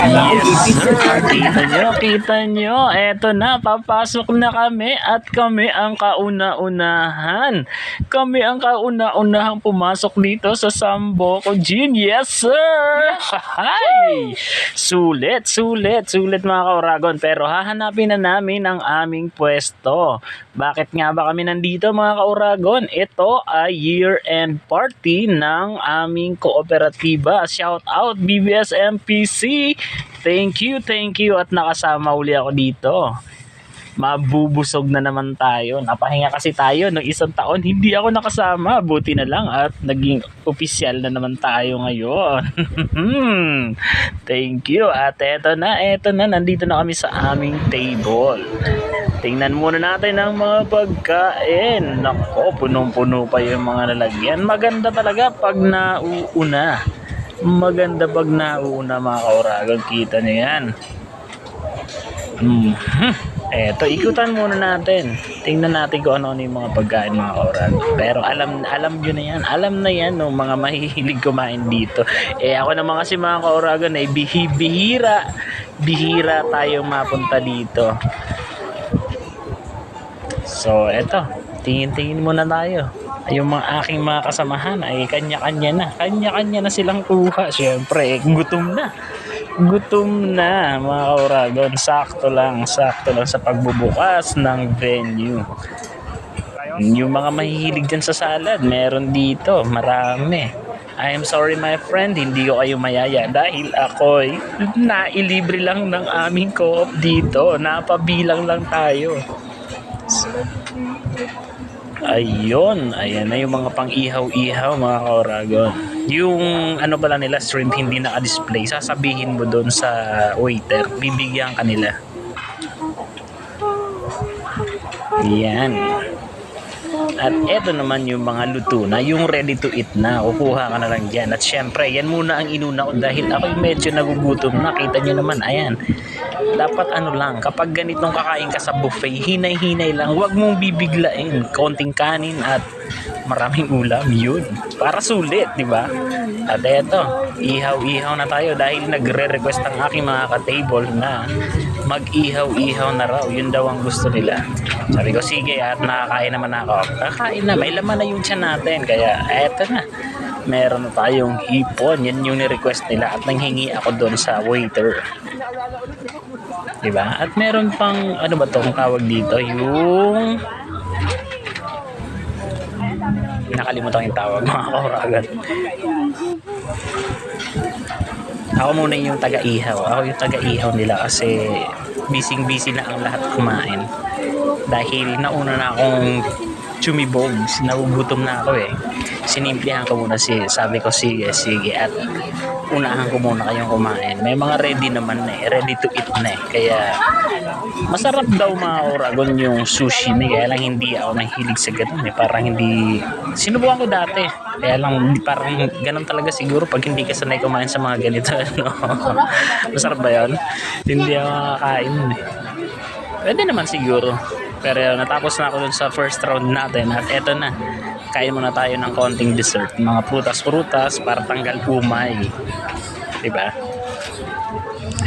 Yes, sir. Kita nyo, kita nyo. Eto na, papasok na kami at kami ang kauna-unahan. Kami ang kauna-unahang pumasok dito sa Samboco Gin. Yes, sir! Hi! Sulit, sulit, sulit mga kauragon. Pero hahanapin na namin ang aming pwesto. Bakit nga ba kami nandito mga kauragon? Ito ay year-end party ng aming kooperatiba. Shout out BBS MPC. Thank you, thank you at nakasama uli ako dito. Mabubusog na naman tayo. Napahinga kasi tayo no isang taon. Hindi ako nakasama. Buti na lang at naging opisyal na naman tayo ngayon. thank you. At eto na, eto na. Nandito na kami sa aming table. Tingnan muna natin ang mga pagkain. Nako, punong-puno pa yung mga lalagyan. Maganda talaga pag nauuna. Maganda pag nauuna mga kauragon. Kita nyo yan. Mhm. Eto, ikutan muna natin. Tingnan natin kung ano-ano yung mga pagkain mga kauragon. Pero alam alam nyo na yan. Alam na yan ng mga mahihilig kumain dito. Eh ako naman kasi mga kauragon ay bihi, bihira. Bihira tayong mapunta dito. So, eto. Tingin-tingin muna tayo. Yung mga aking mga kasamahan ay kanya-kanya na. Kanya-kanya na silang kuha. Siyempre, gutom na. Gutom na, mga kauragon. Sakto lang, sakto lang sa pagbubukas ng venue. Yung mga mahihilig dyan sa salad, meron dito. Marami. I am sorry my friend, hindi ko kayo mayaya dahil ako'y nailibre lang ng aming co-op dito. Napabilang lang tayo. Ayun, ayan na yung mga pang-ihaw-ihaw mga kauragon. Yung ano pala nila, shrimp hindi naka-display, sasabihin mo doon sa waiter, bibigyan ka nila. Yan. At eto naman yung mga luto na, yung ready to eat na, kukuha ka na lang dyan. At syempre, yan muna ang inuna ko dahil ako'y medyo nagugutom na. Kita nyo naman, ayan. Dapat ano lang, kapag ganitong kakain ka sa buffet, hinay-hinay lang. Huwag mong bibiglain. Konting kanin at maraming ulam, yun. Para sulit, di ba? At eto, ihaw-ihaw na tayo dahil nagre-request ang aking mga ka-table na mag-ihaw-ihaw na raw. Yun daw ang gusto nila. Sabi ko, sige, at nakakain naman ako. Kakain na, may laman na yung tiyan natin. Kaya, eto na. Meron na tayong hipon. Yan yung ni-request nila. At nanghingi ako doon sa waiter. Diba? At meron pang, ano ba to kung tawag dito? Yung... Nakalimutan yung tawag, mga kauragan. Ako muna yung taga-ihaw. Ako yung taga-ihaw nila kasi busy-busy na ang lahat kumain. Dahil nauna na akong chumibobs, nagugutom na ako eh. Sinimplihan ko muna si, sabi ko sige, sige at unahan ko muna kayong kumain. May mga ready naman na eh, ready to eat na eh. Kaya masarap daw mga oragon yung sushi ni kaya lang hindi ako nahilig sa ganun eh. Parang hindi, sinubukan ko dati. Kaya lang parang ganun talaga siguro pag hindi ka sanay kumain sa mga ganito. No? Masarap ba yun? Hindi ako makakain eh. Pwede naman siguro. Pero natapos na ako dun sa first round natin at eto na. Kain muna tayo ng konting dessert. Mga prutas-prutas para tanggal umay. Diba?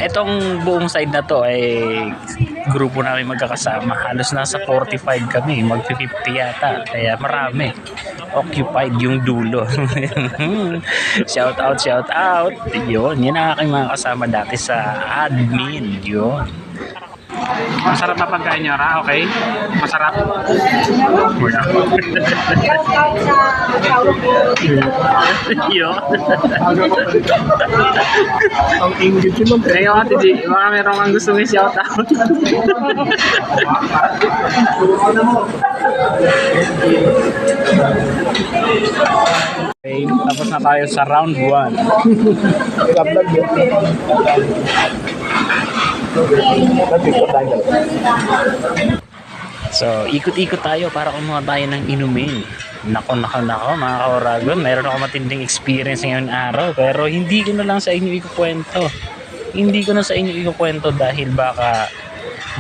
Etong buong side na to ay grupo namin magkakasama. Halos nasa 45 kami. Mag-50 yata. Kaya marami. Occupied yung dulo. shout out, shout out. Yun. Yan ang aking mga kasama dati sa admin. Yun. Masarap na pagkain niya, Ra, okay? Masarap. Wala. Yun. Ang inggit yun. Kaya ate G, baka meron kang gusto may shout out. Okay, tapos na tayo sa round 1. So, ikot-ikot tayo para kumuha tayo ng inumin. Nako, nako, nako, mga kauragon. Meron ako matinding experience ngayong araw. Pero hindi ko na lang sa inyo ikukwento. Hindi ko na sa inyo ikukwento dahil baka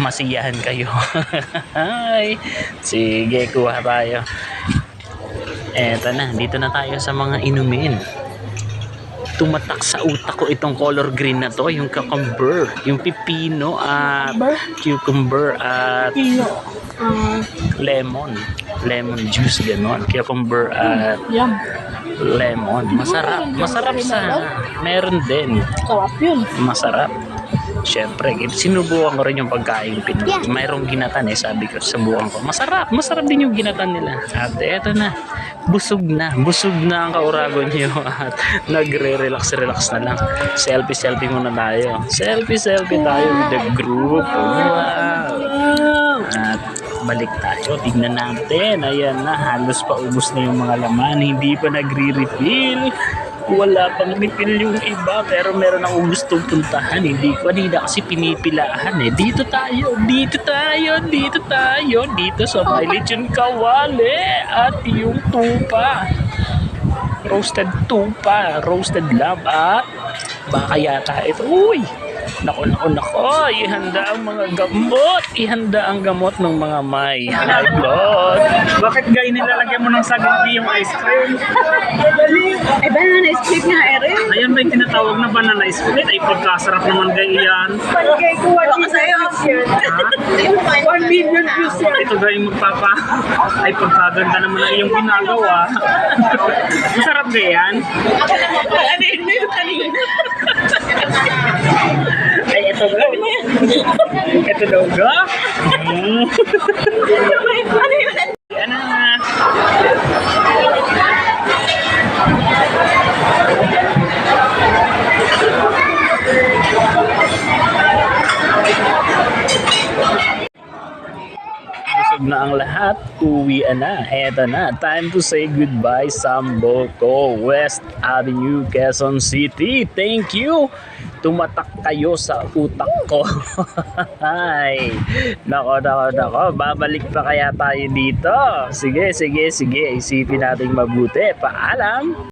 masiyahan kayo. Hi! Sige, kuha tayo. Eto na, dito na tayo sa mga inumin. Tumatak sa utak ko itong color green na to, yung cucumber, yung pipino at cucumber at. Ah, lemon. Lemon juice, gano'n. Cucumber at yum. lemon. Masarap. Masarap sana. Meron din. Sarap yun. Masarap. Siyempre, sinubukan ko rin yung pagkain Pinoy. Mayroong ginatan eh, sabi ko, subukan ko. Masarap, masarap din yung ginatan nila. At eto na, busog na, busog na ang kaurago niyo at nagre-relax-relax na lang. Selfie-selfie muna tayo. Selfie-selfie tayo with the group. Wow! At balik tayo, tignan natin. Ayan na, halos paubos na yung mga laman. Hindi pa nagre-refill. Wala pang refill yung iba pero meron akong gustong puntahan. Hindi ko kanina kasi pinipilahan eh. Dito tayo, dito tayo, dito tayo, dito sa may lechon kawali at yung tupa. Roasted tupa, roasted lamb at baka yata ito. Uy! Nako, nako, nako. Ihanda ang mga gamot. Ihanda ang gamot ng mga may high blood. Bakit gay nilalagyan mo ng saging yung ice cream? Ay, banana split nga, Erin. Ayun ba yung tinatawag na banana split? Ay, pagkasarap naman gay yan. Paligay ko, wala ka sa'yo. One million views yan. Ito gay magpapa. Ay, pagkaganda naman ang iyong ginagawa. Masarap gay yan. Ano yun yung kanina? Ito daw ga. Ano yun? Na ang lahat. Uwian na. Eto na. Time to say goodbye, Samboco, West Avenue, Quezon City. Thank you. Tumatak kayo sa utak ko. Ay, nako, nako, nako. Babalik pa kaya tayo dito? Sige, sige, sige. Isipin natin mabuti. Paalam.